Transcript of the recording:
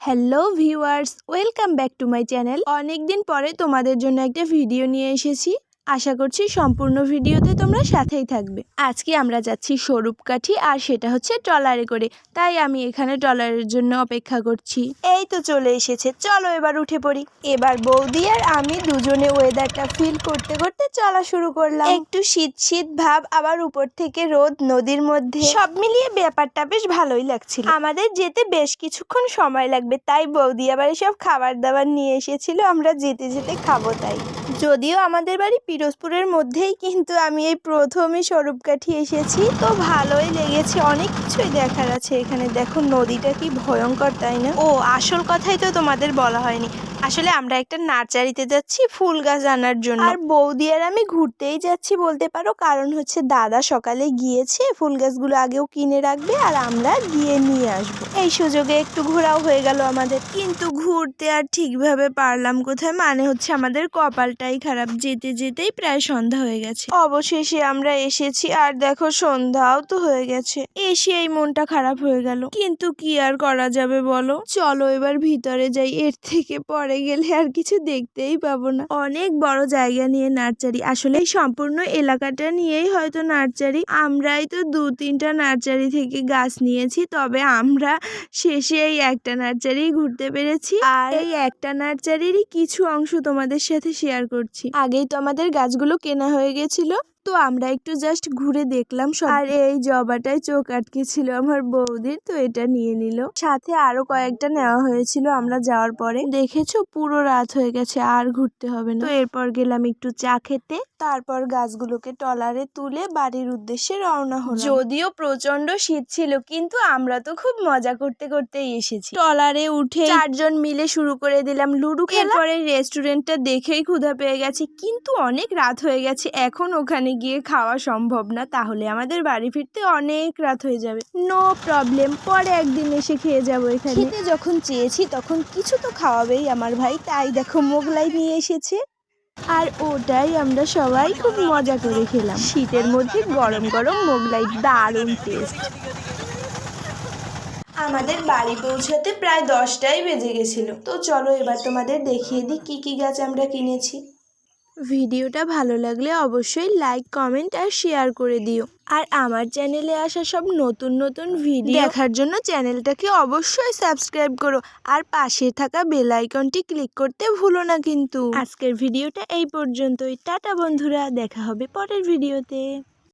Hello viewers, welcome back to my channel. অনেক দিন পরে তোমাদের জন্য একটা ভিডিও নিয়ে এসেছি। আশা করছি সম্পূর্ণ ভিডিওতে তোমরা সাথেই থাকবে। আজকে আমরা যাচ্ছি স্বরূপকাঠি, আর সেটা হচ্ছে ট্রলারে করে। তাই আমি এখানে ট্রলারের জন্য অপেক্ষা করছি। এই তো চলে এসেছে, চলো এবার উঠে পড়ি। এবার বৌদি আর আমি দুজনে ওয়েদারটা ফিল করতে করতে চলা শুরু করলাম। একটু শীত শীত ভাব, আবার উপর থেকে রোদ, নদীর মধ্যে। সব মিলিয়ে ব্যাপারটা বেশ ভালোই লাগছিল। আমাদের যেতে বেশ কিছুক্ষণ সময় লাগবে, তাই বৌদি আবার সব খাবার দাবার নিয়ে এসেছিল, আমরা যেতে যেতে খাব তাই। যদিও আমাদের বাড়ি পিরোজপুরের মধ্যেই, কিন্তু আমি এই প্রথমে স্বরূপকাঠি এসেছি। তো ভালোই লেগেছে, অনেক কিছুই দেখার আছে এখানে। দেখো, নদীটা কি ভয়ঙ্কর, তাই না? ও, আসল কথাই তো তোমাদের বলা হয়নি। আসলে আমরা একটা নার্সারিতে যাচ্ছি ফুল গাছ আনার জন্য। আর বৌদি আর আমি ঘুরতেই যাচ্ছি বলতে পারো কারণ হচ্ছে দাদা সকালে গিয়েছে ফুল গাছগুলো আগেও কিনে রাখবে আর আমরা গিয়ে নিয়ে আসব। এই সুযোগে একটু ঘোরাও হয়ে গেল আমাদের। কিন্তু ঘুরতে আর ঠিকভাবে পারলাম কোথায়? মানে হচ্ছে আমাদের কপালটাই খারাপ যেতে যেতেই প্রায় সন্ধ্যা হয়ে গেছে। অবশেষে আমরা এসেছি আর দেখো সন্ধ্যাও তো হয়ে গেছে। এসে এই মনটা খারাপ হয়ে গেল। কিন্তু কি আর করা যাবে বলো? চলো এবার ভিতরে যাই এর থেকে পরে গেলে আর কিছু দেখতেই পাবো না। অনেক বড় জায়গা নিয়ে নার্সারি। আসলে সম্পূর্ণ এলাকাটা নিয়েই হয়তো নার্সারি। আমরাই তো দু তিনটা নার্সারি থেকে গাছ নিয়েছি, তবে আমরা শেষে এই একটা নার্সারি ঘুরতে পেরেছি। আর এই একটা নার্সারিরই কিছু অংশ তোমাদের সাথে শেয়ার করছি। আগেই তো আমাদের গাছগুলো কেনা হয়ে গেছিল। তো আমরা একটু জাস্ট ঘুরে দেখলাম আর এই জবাটায় চোখ আটকে ছিল আমার বৌদির, তো এটা নিয়ে নিল। সাথে আরও কয়েকটা নেওয়া হয়েছিল আমরা যাওয়ার পরে। দেখেছ? পুরো রাত হয়ে গেছে, আর ঘুরতে হবে না। তো এরপর গেলাম একটু চা খেতে। তারপর গাছগুলোকে টলারে তুলে বাড়ির উদ্দেশ্যে রওনা হলো যদিও প্রচণ্ড শীত ছিল, কিন্তু আমরা তো খুব মজা করতে করতেই এসেছি। টলারে উঠে চারজন মিলে শুরু করে দিলাম লুডো খেলা। পরে রেস্টুরেন্টটা দেখেই ক্ষুধা পেয়ে গেছে, কিন্তু অনেক রাত হয়ে গেছে, এখন ওখানে গিয়ে খাওয়া সম্ভব না তাহলে আমাদের বাড়ি ফিরতে অনেক রাত হয়ে যাবে। নো প্রবলেম পরে একদিন এসে খেয়ে যাব এখানে। খেতে যখন চেয়েছি তখন কিছু তো খাওয়াবেই আমার ভাই তাই দেখো মোগলাই নিয়ে এসেছে। আর ওটাই আমরা সবাই খুব মজা করে খেলাম। শীতের মধ্যে গরম গরম মোগলাই দারুণ টেস্ট আমাদের বাড়ি পৌঁছাতে প্রায় দশটাই বেজে গেছিল। তো চলো এবার তোমাদের দেখিয়ে দিই কি কি গাছ আমরা কিনেছি। ভিডিওটা ভালো লাগলে অবশ্যই লাইক, কমেন্ট আর শেয়ার করে দিও। আর আমার চ্যানেলে আসা সব নতুন নতুন ভিডিও দেখার জন্য চ্যানেলটাকে অবশ্যই সাবস্ক্রাইব করো। আর পাশে থাকা বেল আইকনটি ক্লিক করতে ভুলো না কিন্তু। আজকের ভিডিওটা এই পর্যন্তই। টাটা বন্ধুরা, দেখা হবে পরের ভিডিওতে।